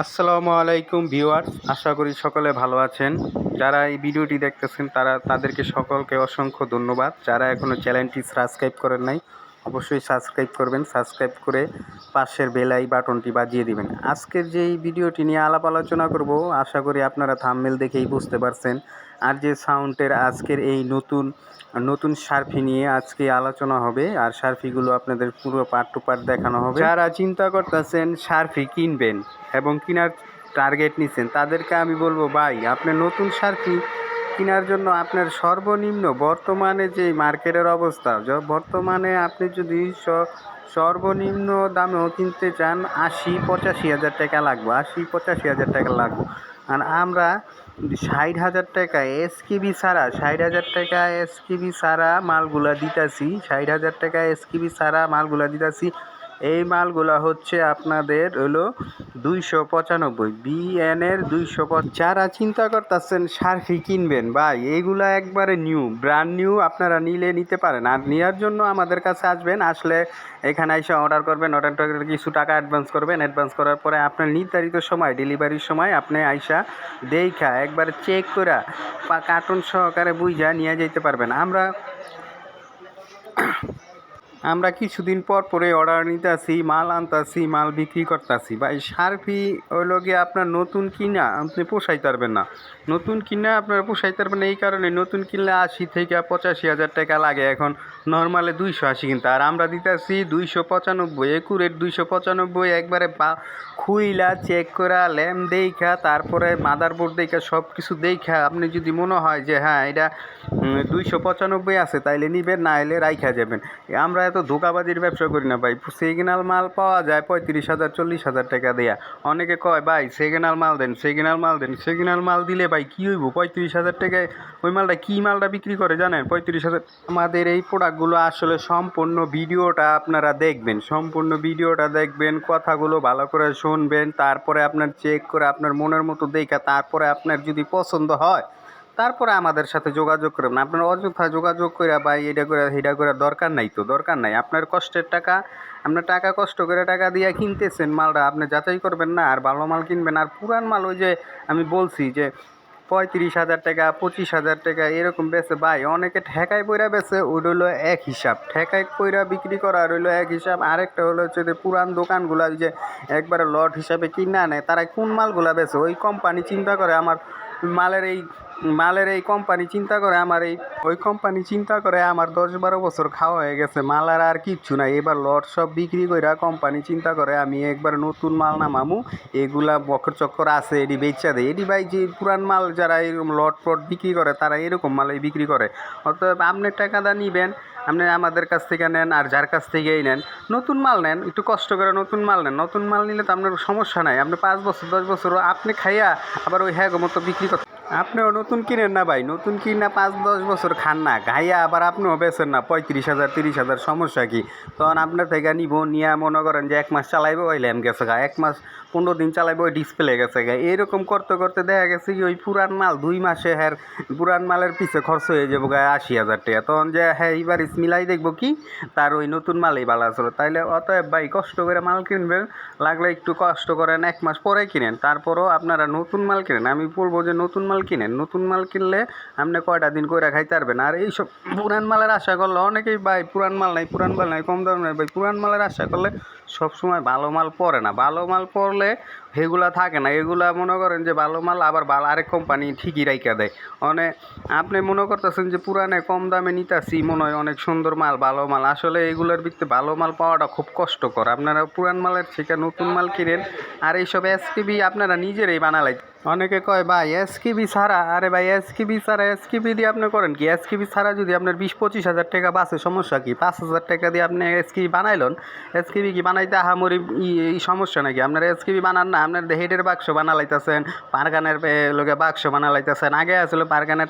আসসালামু আলাইকুম ভিউয়ার্স, আশা করি সকলে ভালো আছেন। যারা এই ভিডিওটি দেখতেছেন, তারা তাদেরকে সকলকে অসংখ্য ধন্যবাদ। যারা এখনও চ্যানেলটি সাবস্ক্রাইব করেন নাই, অবশ্যই সাবস্ক্রাইব করবেন। সাবস্ক্রাইব করে পাশের বেলাই বাটনটি বাজিয়ে দিবেন। আজকের যে ভিডিওটি নিয়ে আলাপ আলোচনা করব, আশা করি আপনারা থামমেল দেখেই বুঝতে পারছেন আর যে সাউন্ডের আজকের এই নতুন নতুন সার্ফি নিয়ে আজকে আলোচনা হবে, আর সার্ফিগুলো আপনাদের পুরো পার্ট টু পার্ট দেখানো হবে। যারা চিন্তা করতেছেন সার্ফি কিনবেন এবং কেনার টার্গেট নিচ্ছেন তাদেরকে আমি বলব, ভাই, আপনি নতুন সার্ফি কেনার জন্য আপনার সর্বনিম্ন বর্তমানে যে মার্কেটের অবস্থা বর্তমানে আপনি যদি সর্বনিম্ন দামেও কিনতে চান, আশি পঁচাশি হাজার টাকা লাগবে, আশি পঁচাশি হাজার টাকা লাগবে। আর আমরা ষাট হাজার টাকা এসকিবি ছাড়া, ষাট হাজার টাকা এসকিবি ছাড়া মালগুলা দিতাছি, ষাট হাজার টাকা এসকিবি ছাড়া মালগুলা দিতাছি। এই মালগুলা হচ্ছে আপনাদের হলো দুইশো পঁচানব্বই। বিএনের দুইশো যারা চিন্তা করতেছেন সার্ফি কিনবেন, ভাই এইগুলা একবারে নিউ ব্র্যান্ড নিউ আপনারা নিলে নিতে পারেন। আর নেওয়ার জন্য আমাদের কাছে আসবেন, আসলে এখানে এসে অর্ডার করবেন অর্ডার করে কিছু টাকা অ্যাডভান্স করবেন। অ্যাডভান্স করার পরে আপনার নির্ধারিত সময় ডেলিভারির সময় আপনি আইসা দেখা, একবার চেক করে কার্টুন সহকারে বুঝা নিয়ে যেতে পারবেন। আমরা আমরা কিছুদিন পর পরে অর্ডার নিতেছি, মাল আনতাছি, মাল বিক্রি করতেছি। ভাই সার্ফি হইল গিয়ে আপনার নতুন কিনা আপনি পোষাইতে পারবেন না। নতুন কিনা আপনার পোষাইতে পারবেন এই কারণে নতুন কিনলে আশি থেকে পঁচাশি হাজার টাকা লাগে। এখন নর্মালে দুইশো আশি কিনতে। আর আমরা দিতেছি দুইশো পঁচানব্বই একুরেট দুইশো পঁচানব্বই। একবারে বা খুইলা চেক করা ল্যাম দেখা, তারপরে মাদারবোর্ড দেখা সব কিছু দেখা। আপনি যদি মনে হয় যে হ্যাঁ এটা দুইশো পঁচানব্বই আছে, তাইলে নিবেন, না এলে রাইখা যাবেন। আমরা এত ধোকাবাজির ব্যবসা করি না ভাই। সিগনাল মাল পাওয়া যায় পঁয়ত্রিশ হাজার, চল্লিশ হাজার টাকা দেয়া। অনেকে কয়, ভাই সিগনাল মাল দেন সিগনাল মাল দেন সিগনাল মাল দিলে ভাই কী হইব? পঁয়ত্রিশ হাজার টাকায় ওই মালটা কী মালটা বিক্রি করে জানেন? পঁয়ত্রিশ হাজার আমাদের এই প্রোডাক্টগুলো আসলে সম্পূর্ণ ভিডিওটা আপনারা দেখবেন, সম্পূর্ণ ভিডিওটা দেখবেন, কথাগুলো ভালো করে শুনবেন, তারপরে আপনার চেক করে আপনার মনের মতো দেখা তারপরে আপনার যদি পছন্দ হয় তারপরে আমাদের সাথে যোগাযোগ করবেন আপনার অযথা যোগাযোগ করে বা এটা করে সেটা করে দরকার নাই তো, দরকার নাই। আপনার কষ্টের টাকা, আপনার টাকা কষ্ট করে টাকা দিয়ে কিনতেছেন মালটা, আপনি যাচাই করবেন না, আর ভালো মাল কিনবেন। আর পুরান মাল ওই যে আমি বলছি যে পঁয়ত্রিশ হাজার টাকা, পঁচিশ হাজার টাকা এরকম বেচে ভাই, অনেকে ঠেকায় পইরা বেচে ওই হলো এক হিসাব। ঠেকায় পইরা বিক্রি করা আর হইল এক হিসাব। আরেকটা হলো হচ্ছে যে পুরান দোকানগুলা যে একবারে লট হিসাবে কিনে আনে তারা কোন মালগুলা বেচে? ওই কোম্পানি চিন্তা করে আমার মালের এই মালের এই কোম্পানি চিন্তা করে, আমার এই, ওই কোম্পানি চিন্তা করে আমার দশ বারো বছর খাওয়া হয়ে গেছে। মাল আর আর কিচ্ছু নাই। এবার লট সব বিক্রি কইরা কোম্পানি চিন্তা করে, আমি একবার নতুন মাল নামামু। এগুলা বকর চক্কর আছে, এডি বেচা দেয় এডি ভাই যে পুরান মাল যারা এরকম লট পট বিক্রি করে, তারা এরকম মালই বিক্রি করে। অতএব আপনি টাকাটা নিবেন, আপনি আমাদের কাছ থেকে নেন, আর যার কাছ থেকেই নেন, নতুন মাল নেন। একটু কষ্ট করে নতুন মাল নেন। নতুন মাল নিলে তো আপনার সমস্যা নাই। আপনি পাঁচ বছর, দশ বছর আপনি খাইয়া আবার ওই হ্যাঁ মতো বিক্রি করতে আপনিও নতুন কিনেন না ভাই, নতুন কিনা পাঁচ, দশ বছর খান না খাইয়া আবার আপনিও বেচেন না, পঁয়ত্রিশ হাজার, তিরিশ হাজার, সমস্যা কি? তখন আপনার থেকে নিব, নিয়ে মনে করেন যে এক মাস চালাইবো, ওই ল্যাম গেছে গা, এক মাস পনেরো দিন চালাইবো, ওই ডিসপ্লে গেছে গা। এরকম করতে করতে দেখা গেছে কি, ওই পুরান মাল দুই মাসে হ্যার, পুরান মালের পিছে খরচ হয়ে যাব গা, আশি হাজার টাকা। তখন যে হ্যাঁ এইবার মিলাই দেখব কি, তার ওই নতুন মালেই ভালো আসলো তাইলে অতএব ভাই, কষ্ট করে মাল কিনবেন, লাগলে একটু কষ্ট করেন, এক মাস পরে কিনেন, তারপরও আপনারা নতুন মাল কিনেন। আমি বলব যে নতুন মাল কিনেন, নতুন মাল কিনলে আপনি কয়টা দিন কইরা খাইতে পারবেন। আর এইসব পুরান মালের আশা করলে অনেকেই ভাই, পুরান মাল নাই, পুরান মাল নাই, কম দাম নাই ভাই, পুরান মালের আশা করলে সবসময় ভালো মাল পরে না। ভালো মাল পড়লে সেগুলা থাকে না। এগুলা মনে করেন যে ভালো মাল আবার ভালো আরেক কোম্পানি ঠিকই রাইকা দেয়। মানে আপনি মনে করতেছেন যে পুরানে কম দামে নিতাছি, মনে হয় অনেক সুন্দর মাল, ভালো মাল। আসলে এগুলোর ভিত্তিতে ভালো মাল পাওয়াটা খুব কষ্টকর। আপনারা পুরান মালের থেকে নতুন মাল কিনেন, আর এইসব এসকিবি আপনারা নিজেরাই বানালাই। অনেকে কয়, ভাই এসকিবি ছাড়া? আরে ভাই এসকিবি ছাড়া এসকিবি দিয়ে আপনি করেন কি? এসকিবি ছাড়া যদি আপনার বিশ পঁচিশ হাজার টাকা বাসে সমস্যা কি? পাঁচ হাজার টাকা দিয়ে আপনি এসকিবি বানাইলেন এসকিবি কি বানাইতে আহামরি এই সমস্যা নাকি? আপনার এসকিবি বানান না, আপনার হেডের বাক্স বানালাইতেছেন, পারগানের লোকে বাক্স বানালাইতেছেন। আগে আসলে পারগানের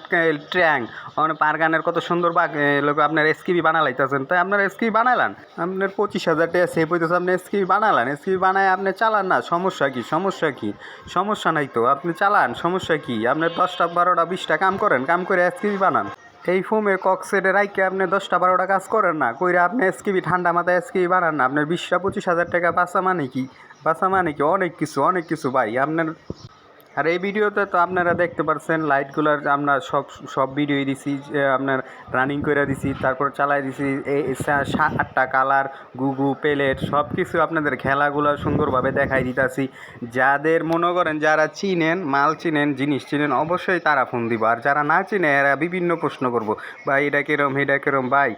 ট্র্যাং মানে পারগানের কত সুন্দর বাক লোকে আপনার এসকিবি বানালাইতেছেন। তাই আপনার এসকিবি বানালান আপনার পঁচিশ হাজার টাকা সেভ হইতেছে, আপনি এসকিবি বানালান এসকিবি বানায় আপনি চালান না, সমস্যা কি? সমস্যা কি? সমস্যা নাই তো, আপনি চালান, সমস্যা কি? আপনার দশটা, বারোটা, বিশটা কাম করেন, কাম করে এসকিবি বানান। এই ফোমে কক্সেটে রাইকে আপনি দশটা বারোটা কাজ করেন না। কইরা আপনি এসকিবি ঠান্ডা মাথায় এসকিবি বানান না। আপনার বিশটা পঁচিশ হাজার টাকা বাঁচা মানে কি? বাঁচা মানে কি? অনেক কিছু অনেক কিছু ভাই। আপনার আর এই ভিডিওতে তো আপনারা দেখতে পাচ্ছেন লাইটগুলোর আমরা সব সব ভিডিওই দিছি আপনার রানিং করে দিছি, তারপর চালাই দিছি, এই আটটা কালার গুগু প্লেট সব কিছু আপনাদের খেলাগুলো সুন্দরভাবে দেখাই দিতাছি। যাদের মনে করেন যারা চিনেন, মাল চিনেন, জিনিস চিনেন, অবশ্যই তারা ফোন দিব। আর যারা না চিনে, এরা বিভিন্ন প্রশ্ন করব, ভাই, এটা কিরম এটা কিরম? ভাই,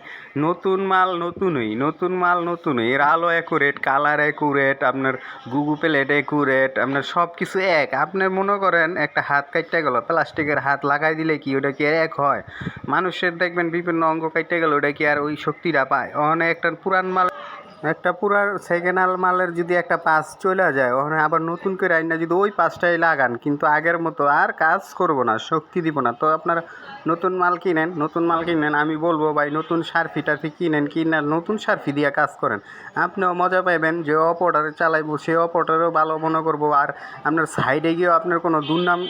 নতুন মাল নতুনই, নতুন মাল নতুনই। এর আলো অ্যাকুরেট কালার অ্যাকুরেট আপনার গুগু প্লেট অ্যাকুরেট আপনার সব কিছু এক। আপনার মনে করেন একটা হাত কাটতে গেল, প্লাস্টিকের হাত লাগাই দিলে কি ওটা কি এক হয়? মানুষের দেখবেন বিভিন্ন অঙ্গ কাটতে গেল, ওটা কি আর ওই শক্তিটা পায়? অনেক একটা পুরান মাল একটা পুরার সেকেন্ড মালের যদি একটা পাস চলে যায়, ওখানে আবার নতুন করে আইনা যদি ওই পাসটাই লাগান, কিন্তু আগের মতো আর কাজ করব না, শক্তি দিব না। তো আপনারা নতুন মাল কিনেন, নতুন মাল কিনেন, আমি বলব ভাই, নতুন সার্ফি টার্ফি কিনেন, কিনা নতুন সার্ফি দিয়ে কাজ করেন। আপনিও মজা পাইবেন, যে অপরটারে চালাইবো, সে অপরটারেও ভালো মনে করব, আর আপনার সাইডে গিয়েও আপনার কোনো দুর্নাম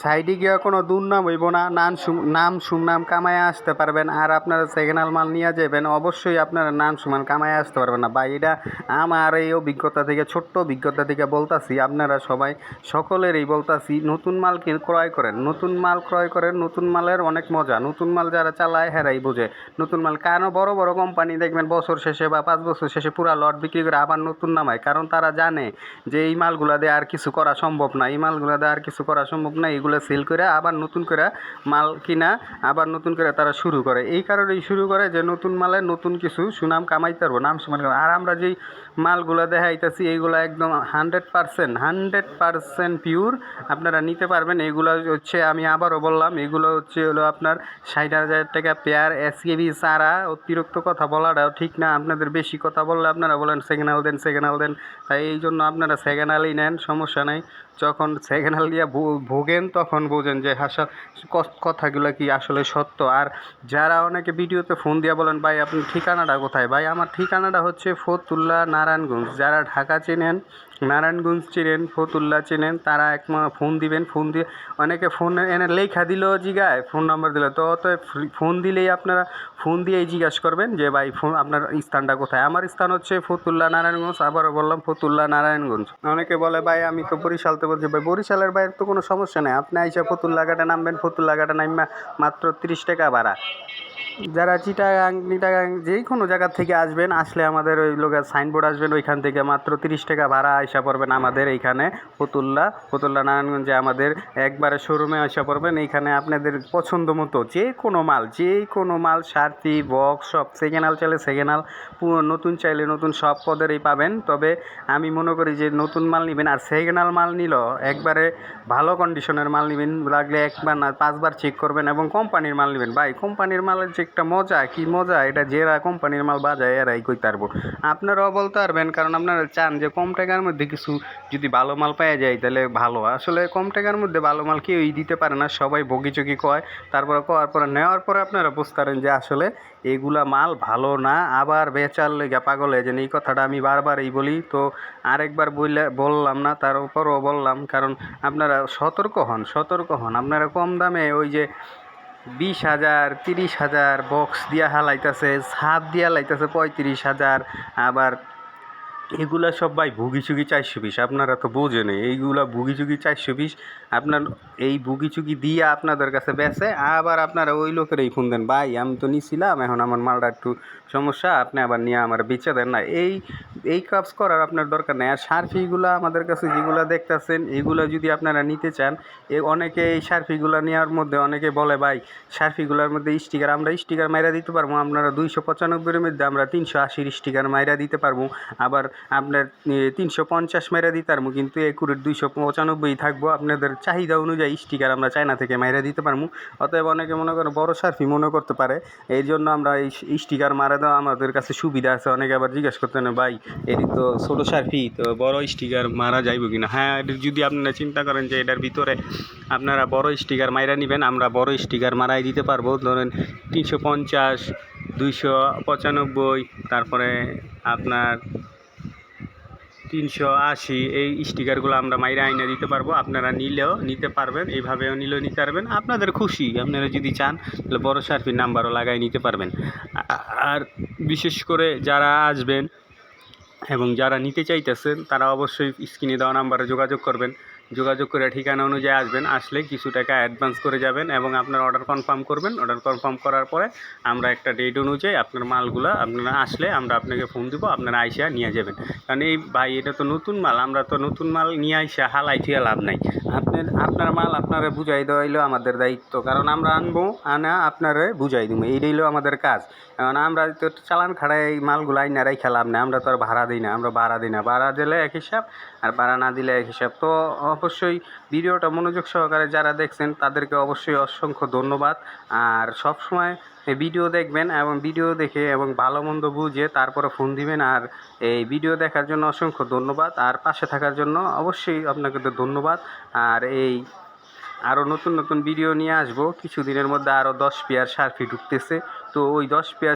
সাইডে গিয়ে কোনো দুর্নাম হইব না নাম নাম সুনাম কামায় আসতে পারবেন, আর আপনারা সেকেন্ড মাল নিয়ে যাবেন, অবশ্যই আপনারা নাম সুমান কামায় আসতে পারবেন না। বা এটা আমার এই অভিজ্ঞতা থেকে, ছোট্ট অভিজ্ঞতা থেকে বলতাছি, আপনারা সবাই সকলেরই বলতাছি, নতুন মাল ক্রয় করেন, নতুন মাল ক্রয় করেন, নতুন মালের অনেক মজা, নতুন মাল যারা চালায় হেরাই বোঝে, নতুন মাল কেন বড় বড় কোম্পানি দেখবেন বছর শেষে বা পাঁচ বছর শেষে পুরা লট বিক্রি করে আবার নতুন নামায়, কারণ তারা জানে যে এই মালগুলা দিয়ে আর কিছু করা সম্ভব না, এই মালগুলা দিয়ে আর কিছু করা সম্ভব না, এগুলো সেল করে আবার নতুন করে মাল কিনা, আবার নতুন করে তারা শুরু করে। এই কারণেই শুরু করে যে নতুন মালের নতুন কিছু সুনাম কামাইতে পারব, নাম সুনাম আর আমরা যেই মালগুলো দেখাইতেছি, এইগুলো একদম hundred percent hundred percent pure আপনারা নিতে পারবেন। এগুলো হচ্ছে আমি আবারও বললাম এগুলো হচ্ছে হলো আপনার ষাট হাজার টাকা পেয়ার এসকেবি সারা অতিরিক্ত কথা বলাটাও ঠিক না। আপনাদের বেশি কথা বললে আপনারা বলেন সেকেন্ড দেন সেকেন্ড দেন। তাই এই জন্য আপনারা সেকেন্ড নেন, সমস্যা নেই। যখন সেকেন্ড হ্যান্ড ভো- ভোগেন, তখন বোঝেন যে হাসা কথাগুলো কি আসলে সত্য? আর যারা অনেকে ভিডিওতে ফোন দিয়ে বলেন, ভাই, আপনি ঠিকানাটা কোথায়? ভাই, আমার ঠিকানাটা হচ্ছে ফতুল্লা নারায়ণগঞ্জ। যারা ঢাকা চেনেন, নারায়ণগঞ্জ চেনেন, ফতুল্লা চেনেন, তারা এক ফোন দিবেন ফোন দিয়ে অনেকে ফোন এনে লেখা দিল জিগায় ফোন নাম্বার দিল। তো অতএব ফোন দিলেই আপনারা ফোন দিয়েই জিজ্ঞাসা করবেন যে, ভাই ফোন আপনার স্থানটা কোথায়? আমার স্থান হচ্ছে ফতুল্লা নারায়ণগঞ্জ, আবারও বললাম ফতুল্লা নারায়ণগঞ্জ। অনেকে বলে, ভাই, আমি তো বরিশালতে বলছি, ভাই, বরিশালের বাইরে তো কোনো সমস্যা নেই। আপনি আইসা ফতুল্লা ঘাটে নামবেন ফতুল্লা ঘাটে নামবা মাত্র তিরিশ টাকা ভাড়া। যারা চিটাগাং চিটাগাং যেই কোনো জায়গা থেকে আসবেন, আসলে আমাদের ওই লোকের সাইনবোর্ড আসবেন, ওইখান থেকে মাত্র তিরিশ টাকা ভাড়া আসা পড়বেন আমাদের এইখানে ফতুল্লা ফতুল্লা নারায়ণগঞ্জে আমাদের একবারে শোরুমে আসা পড়বেন। এইখানে আপনাদের পছন্দ মতো যে কোনো মাল, যে কোনো মাল, সারথি, বক্স, সব সেকেন্ড হাল চাইলে সেকেন্ড হাল নতুন চাইলে নতুন সব পদেরই পাবেন। তবে আমি মনে করি যে নতুন মাল নেবেন আর সেকেন্ড হাল মাল নিল একবারে ভালো কন্ডিশনের মাল নেবেন, লাগলে একবার না, পাঁচবার চেক করবেন এবং কোম্পানির মাল নেবেন। ভাই কোম্পানির মালের যে একটা মজা, কি মজা? এটা যেরা কোম্পানির মাল বাজায়, এরাই কই পারব। আপনারাও বলতে পারবেন, কারণ আপনারা চান যে কম টাকার মধ্যে কিছু যদি ভালো মাল পাওয়া যায়, তাহলে ভালো। আসলে কম টাকার মধ্যে ভালো মাল কেউই দিতে পারে না, সবাই বগিচকি কয়। তারপরে কওয়ার পরে, নেওয়ার পরে আপনারা বুঝতে পারেন যে আসলে এগুলা মাল ভালো না, আবার বেচার লেগে পাগল যান এই কথাটা আমি বারবার এই বলি। তো আরেকবার বললে, বললাম না, তার উপরও বললাম, কারণ আপনারা সতর্ক হন সতর্ক হন। আপনারা কম দামে ওই যে বিশ হাজার, তিরিশ হাজার বক্স দিয়া হালাইতেছে, ছাদ দিয়া লাইতেছে পঁয়ত্রিশ হাজার, আবার এগুলা সব ভাই ভুগি চুগি চারশো পিস আপনারা তো বোঝেন এইগুলা ভুগি চুগি চারশো পিস আপনার এই ভুগি চুগি দিয়ে আপনাদের কাছে বেচে, আবার আপনারা ওই লোকেরই ফোন দেন, ভাই, আমি তো নিছিলাম, এখন আমার মালটা একটু সমস্যা, আপনি আবার নিয়ে আমার বেচে দেন না। এই এই কাজ করার আপনার দরকার নেই। আর সার্ফিগুলো আমাদের কাছে যেগুলো দেখতেছেন, এগুলো যদি আপনারা নিতে চান, এ অনেকে এই সার্ফিগুলো নেওয়ার মধ্যে অনেকে বলে, ভাই, সার্ফিগুলোর মধ্যে স্টিকার, আমরা স্টিকার মাইরা দিতে পারব, আপনারা দুইশো পঁচানব্বইয়ের মধ্যে আমরা তিনশো আশির স্টিকার মাইরা দিতে পারব। আবার আপনার তিনশো পঞ্চাশ মাইরা দিতে পারব কিন্তু একুরের দুইশো পঁচানব্বই থাকব। আপনাদের চাহিদা অনুযায়ী স্টিকার আমরা চায়না থেকে মাইরা দিতে পারব অতএব অনেকে মনে করেন বড় সার্ফি মনে করতে পারে। এই জন্য আমরা এই স্টিকার মারা দেওয়া আমাদের কাছে সুবিধা আছে। অনেকে আবার জিজ্ঞেস করতে না ভাই, এটি তো ছোটো সার্ফি, তো বড় স্টিকার মারা যাইব কিনা? হ্যাঁ এটি যদি আপনারা চিন্তা করেন যে এটার ভিতরে আপনারা বড় স্টিকার মাইরা নেবেন, আমরা বড় স্টিকার মারাই দিতে পারব। ধরেন তিনশো পঞ্চাশ, দুইশো পঁচানব্বই, তারপরে আপনার তিনশো আশি এই স্টিকারগুলো আমরা মাইরা আইনে দিতে পারব। আপনারা নিলেও নিতে পারবেন এইভাবেও নিলেও নিতে পারবেন। আপনাদের খুশি, আপনারা যদি চান, তাহলে বড়ো সার্ফির নাম্বারও লাগাই নিতে পারবেন। আর বিশেষ করে যারা আসবেন এবং যারা নিতে চাইতেছেন, তারা অবশ্যই স্ক্রিনে দেওয়া নাম্বারে যোগাযোগ করবেন। যোগাযোগ করে ঠিকানা অনুযায়ী আসবেন, আসলে কিছু টাকা অ্যাডভান্স করে যাবেন এবং আপনার অর্ডার কনফার্ম করবেন। অর্ডার কনফার্ম করার পরে আমরা একটা ডেট অনুযায়ী আপনার মালগুলো, আপনারা আসলে আমরা আপনাকে ফোন দিব, আপনারা আইসা নিয়ে যাবেন। কারণ এই ভাই, এটা তো নতুন মাল, আমরা তো নতুন মাল নিয়ে আইসা হালাই থিয়া লাভ নাই। আপনার আপনার মাল আপনারা বুঝাই দেওয়া আমাদের দায়িত্ব, কারণ আমরা আনব, আনা আপনারে বুঝাই দিব এইটাই হলো আমাদের কাজ। কারণ আমরা তো চালান খাড়ায় এই মালগুলো আইনারাই লাভ নেই, আমরা তো আর ভাড়া দিই না, আমরা ভাড়া দিই না। ভাড়া দিলে এক হিসাব আর ভাড়া না দিলে এক হিসাব। তো অবশ্যই ভিডিওটা মনোযোগ সহকারে যারা দেখছেন, তাদেরকে অবশ্যই অসংখ্য ধন্যবাদ। আর সব সময় ভিডিও দেখবেন এবং ভিডিও দেখে এবং ভালো মন্দ বুঝে তারপরে ফোন দিবেন। আর এই ভিডিও দেখার জন্য অসংখ্য ধন্যবাদ। আর পাশে থাকার জন্য অবশ্যই আপনাকে তো ধন্যবাদ। আর এই আরও নতুন নতুন ভিডিও নিয়ে আসব। কিছুদিনের মধ্যে আরও দশ পেয়ার সার্ফি ঢুকতেছে। তো ওই দশ পেয়ার